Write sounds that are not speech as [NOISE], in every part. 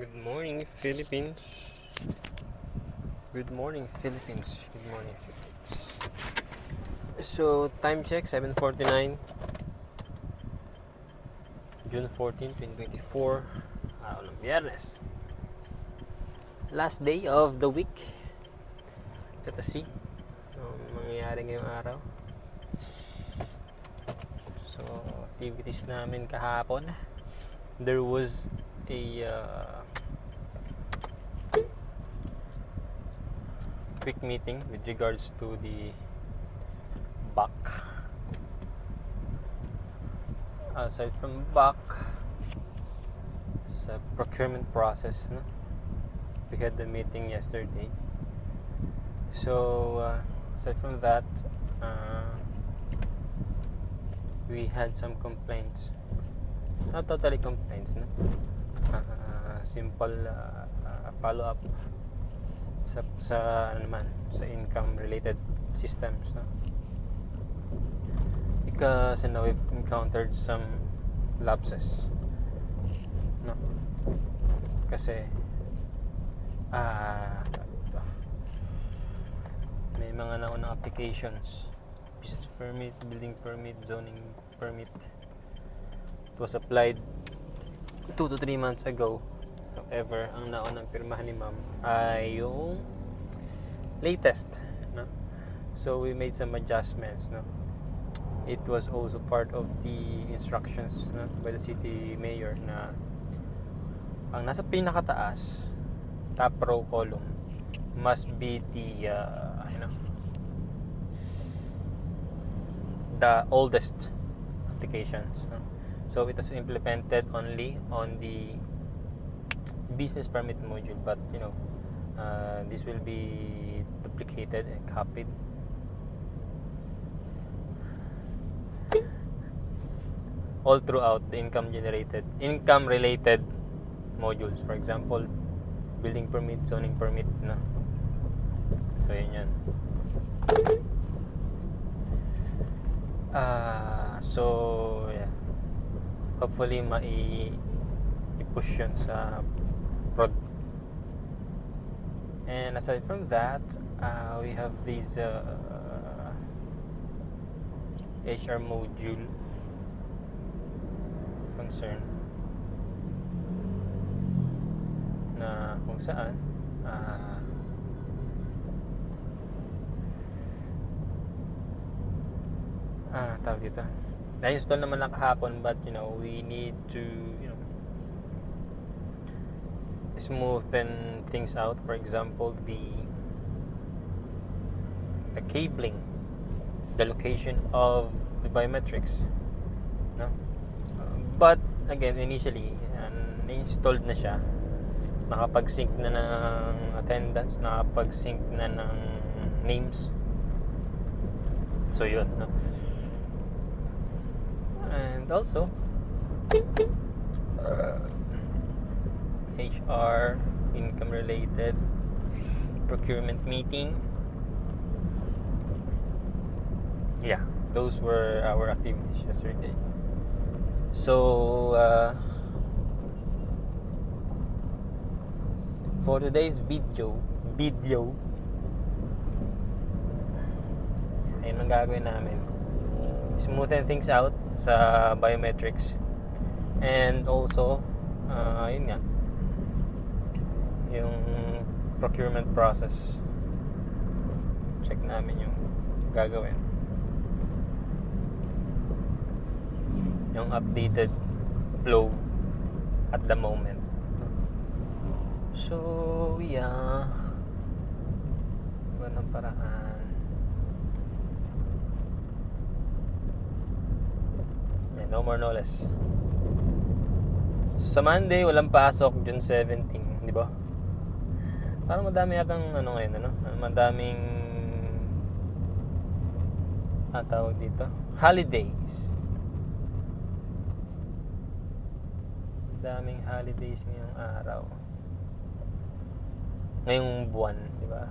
Good morning, Philippines. Good morning, Philippines. Good morning, Philippines. So, time check, 7.49. June 14, 2024. Araw ng biyernes. Last day of the week. Let us see ang mangyayari ngayong araw. So, activities namin kahapon. There was a uh, quick meeting with regards to the back. Aside from back, sa procurement process, no? We had the meeting yesterday. So, uh, aside from that, uh, we had some complaints. Not totally complaints, no? Uh, simple uh, uh, follow-up sa, sa ano naman, sa income related systems, no? Because, you know, we've encountered some lapses. No? Kasi, ah, ito. may mga naunang applications. Business permit, building permit, zoning permit. It was applied 2 to 3 months ago. However, ang naunang pirmahan ni ma'am ay yung latest. No? So, we made some adjustments. No? It was also part of the instructions no, by the city mayor na ang nasa pinakataas, top row column, must be the, uh, you know, the oldest applications. No? So it was implemented only on the business permit module, but you know, uh, this will be duplicated and copied. All throughout the income generated, income related modules. For example, building permit, zoning permit na. So yun yan. Ah, so. Hopefully mai i-push yun sa prod. And aside from that, uh, we have this uh, HR module concern na kung saan ah ah, tawag dito. Na-install naman lang kahapon but you know, we need to, you know, smoothen things out. For example, the the cabling, the location of the biometrics. No? But again, initially, uh, na-installed na siya. Nakapag-sync na ng attendance, nakapag-sync na ng names. So yun, no? And also, HR, income related, procurement meeting. Yeah, those were our activities yesterday. So, uh, for today's video, video, ayun ang gagawin namin. Smoothen things out sa biometrics. And also, uh, yun nga, yung procurement process. Check namin yung gagawin. Yung updated flow at the moment. So, yeah. Ganang paraan. Yeah, no more, no less. Sa Monday, walang pasok, June 17, di ba? Parang madami yatang ano ngayon, ano? Madaming ang tawag dito? Holidays. Daming holidays ngayong araw. Ngayong buwan, di ba?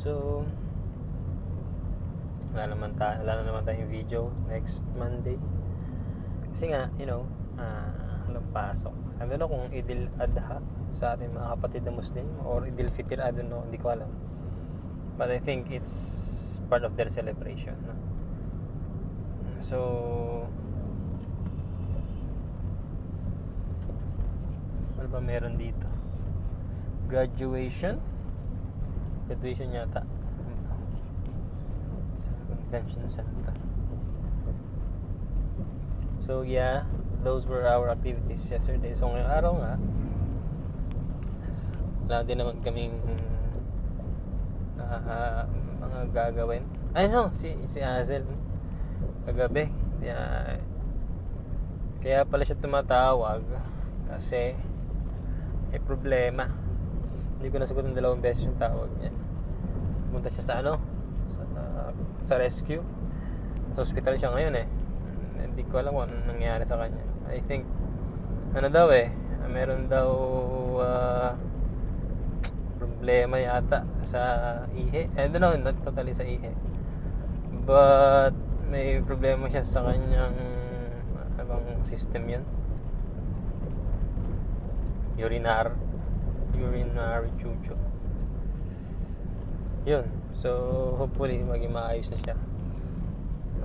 So, wala naman, ta wala na naman tayong video next Monday. Kasi nga, you know, ah, walang pasok. I don't know kung Idil Adha sa ating mga kapatid na Muslim or Idil Fitr, I don't know, hindi ko alam. But I think it's part of their celebration. No? So, ano ba meron dito? Graduation? Graduation yata. Convention center. So yeah, those were our activities yesterday. So ngayong araw nga, wala din naman kaming ah, mga gagawin. Ay no, si, si Hazel kagabi. Kaya, kaya pala siya tumatawag kasi may problema. Hindi ko nasagot ng dalawang beses yung tawag niya. Pumunta siya sa ano? Sa, sa rescue. Sa hospital siya ngayon eh. Hindi ko alam kung ano nangyari sa kanya. I think, ano daw eh, meron daw ah, problema yata sa ihe. I don't know, not totally sa ihe. But, may problema siya sa kanyang ano bang system yun? Urinar urinary chucho. Yun. So, hopefully, maging maayos na siya.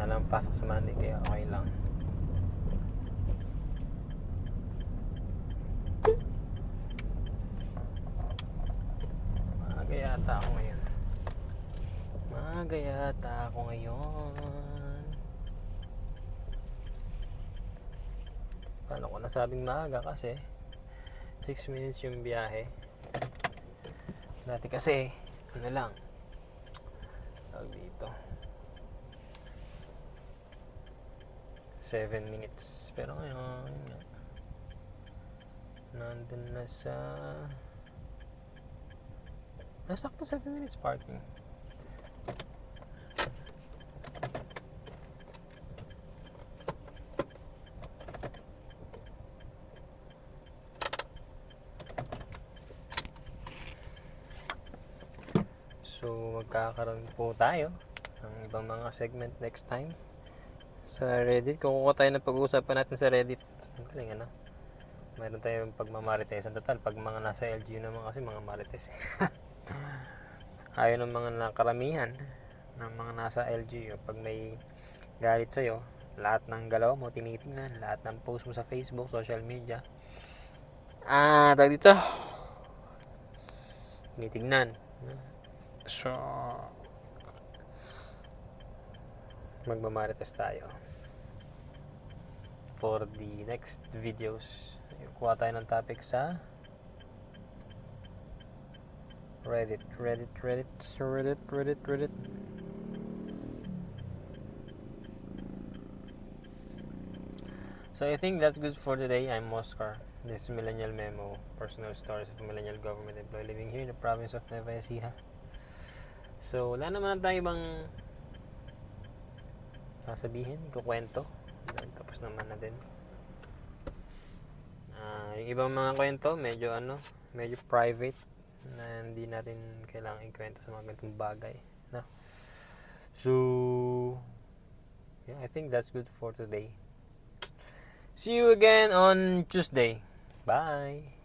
Alam, pasok sa Monday, kaya okay lang. Maaga yata ako ngayon. Maaga yata ako ngayon. Paano ko nasabing maaga kasi 6 minutes yung biyahe. Dati kasi, ano lang, dito. 7 minutes. Pero ngayon. Nandun na sa... Nasakto 7 minutes parking. So, magkakaroon po tayo ng ibang mga segment next time sa Reddit. Kukuha tayo ng pag-uusapan natin sa Reddit, ang galing ano? Mayroon tayong pagmamarites. Ang total, pag mga nasa LGU naman kasi mga marites. [LAUGHS] Ayaw ng mga nakaramihan ng mga nasa LGU. Pag may galit sa'yo, lahat ng galaw mo tinitingnan, lahat ng post mo sa Facebook, social media. Ah, tawag dito. Tinitingnan. So, magmamarites tayo for the next videos. Kuha tayo ng topic sa Reddit, Reddit, Reddit, Reddit, Reddit, Reddit. So I think that's good for today. I'm Oscar. This is Millennial Memo, personal stories of millennial government employee living here in the province of Nueva Ecija. So, wala naman tayo bang sasabihin, kukwento. Tapos naman na din. Ah, yung ibang mga kwento, medyo ano, medyo private na hindi natin kailangan ikwento sa mga ganitong bagay. No? So, yeah, I think that's good for today. See you again on Tuesday. Bye!